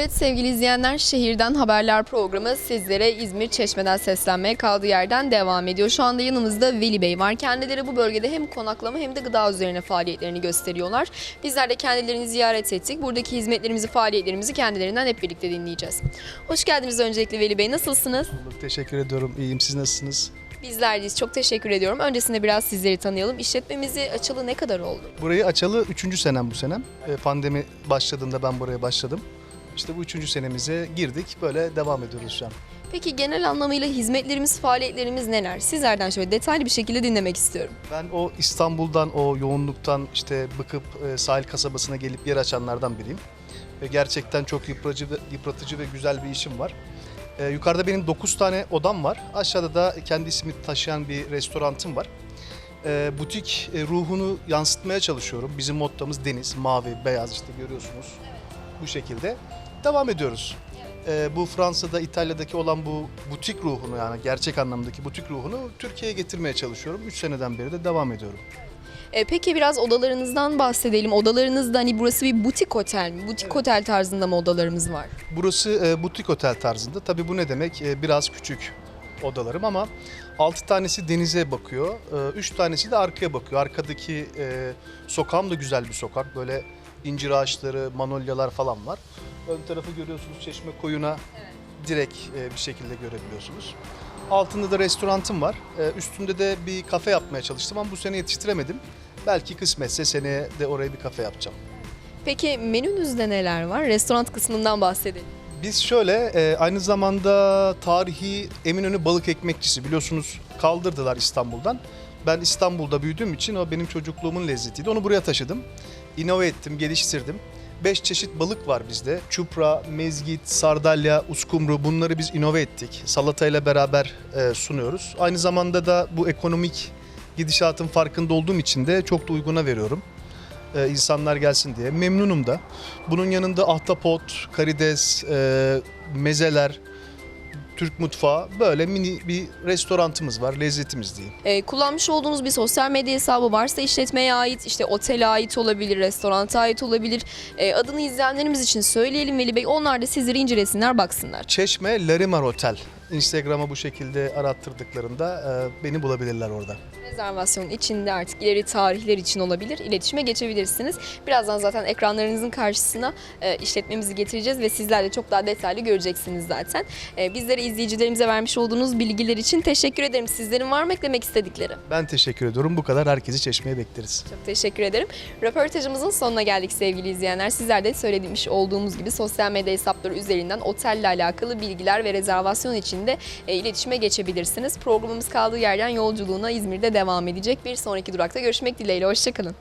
Evet sevgili izleyenler şehirden haberler programı sizlere İzmir Çeşme'den seslenmeye kaldığı yerden devam ediyor. Şu anda yanımızda Veli Bey var. Kendileri bu bölgede hem konaklama hem de gıda üzerine faaliyetlerini gösteriyorlar. Bizler de kendilerini ziyaret ettik. Buradaki hizmetlerimizi, faaliyetlerimizi kendilerinden hep birlikte dinleyeceğiz. Hoş geldiniz öncelikle Veli Bey. Nasılsınız? Teşekkür ediyorum. İyiyim. Siz nasılsınız? Bizler deyiz. Çok teşekkür ediyorum. Öncesinde biraz sizleri tanıyalım. İşletmemizi açılı ne kadar oldu? Burayı açalı 3. senem bu senem. E, Pandemi başladığında ben buraya başladım. İşte bu 3. senemize girdik. Böyle devam ediyoruz şu an. Peki genel anlamıyla hizmetlerimiz, faaliyetlerimiz neler? Sizlerden şöyle detaylı bir şekilde dinlemek istiyorum. Ben o İstanbul'dan, o yoğunluktan işte bıkıp e, sahil kasabasına gelip yer açanlardan biriyim. Ve gerçekten çok yıpratıcı ve, yıpratıcı ve güzel bir işim var. E, yukarıda benim 9 tane odam var. Aşağıda da kendi ismi taşıyan bir restorantım var. E, butik e, ruhunu yansıtmaya çalışıyorum. Bizim mottomuz deniz, mavi, beyaz işte görüyorsunuz. Bu şekilde devam ediyoruz. E, bu Fransa'da, İtalya'daki olan bu butik ruhunu yani gerçek anlamdaki butik ruhunu Türkiye'ye getirmeye çalışıyorum. 3 seneden beri de devam ediyorum. E, peki biraz odalarınızdan bahsedelim. Odalarınızda hani burası bir butik otel mi? Butik otel tarzında mı odalarımız var? Burası e, butik otel tarzında. Tabii bu ne demek? E, biraz küçük odalarım ama 6 tanesi denize bakıyor. 3 tanesi de arkaya bakıyor. Arkadaki e, sokağım da güzel bir sokak. Böyle incir ağaçları, manolyalar falan var. Ön tarafı görüyorsunuz Çeşme koyuna direkt e, bir şekilde görebiliyorsunuz. Altında da restorantım var. E, üstünde de bir kafe yapmaya çalıştım ama bu sene yetiştiremedim. Belki kısmetse seneye de oraya bir kafe yapacağım. Peki menünüzde neler var? Restoran kısmından bahsedelim. Biz şöyle e, aynı zamanda tarihi Eminönü balık ekmekçisi biliyorsunuz kaldırdılar İstanbul'dan. Ben İstanbul'da büyüdüğüm için o benim çocukluğumun lezzetiydi. Onu buraya taşıdım. İnove ettim, geliştirdim. Beş çeşit balık var bizde. Çupra, mezgit, sardalya, uskumru bunları biz inove ettik. Salatayla beraber e, sunuyoruz. Aynı zamanda da bu ekonomik gidişatın farkında olduğum için de çok da uyguna veriyorum e, insanlar gelsin diye. Memnunum da. Bunun yanında ahtapot, karides, e, mezeler, Türk mutfağı böyle mini bir restorantımız var, lezzetimiz diyeyim. E, kullanmış olduğunuz bir sosyal medya hesabı varsa işletmeye ait, işte otele ait olabilir, restoranta ait olabilir. E, adını izleyenlerimiz için söyleyelim Veli Bey. Onlar da sizleri incelesinler, baksınlar. Çeşme Larimar Otel. Instagram'a bu şekilde arattırdıklarında e, beni bulabilirler orada. Rezervasyonun içinde artık ileri tarihler için olabilir. İletişime geçebilirsiniz. Birazdan zaten ekranlarınızın karşısına e, işletmemizi getireceğiz ve sizler de çok daha detaylı göreceksiniz zaten. E, bizlere izleyicilerimize vermiş olduğunuz bilgiler için teşekkür ederim. Sizlerin var mı eklemek istedikleri? Ben teşekkür ediyorum. Bu kadar herkesi Çeşme'ye bekleriz. Çok teşekkür ederim. Röportajımızın sonuna geldik sevgili izleyenler. Sizler de söylemiş olduğumuz gibi sosyal medya hesapları üzerinden otelle alakalı bilgiler ve rezervasyon için de e, iletişime geçebilirsiniz. Programımız kaldığı yerden yolculuğuna İzmir'de devam edecek. Bir sonraki durakta görüşmek dileğiyle. Hoşçakalın.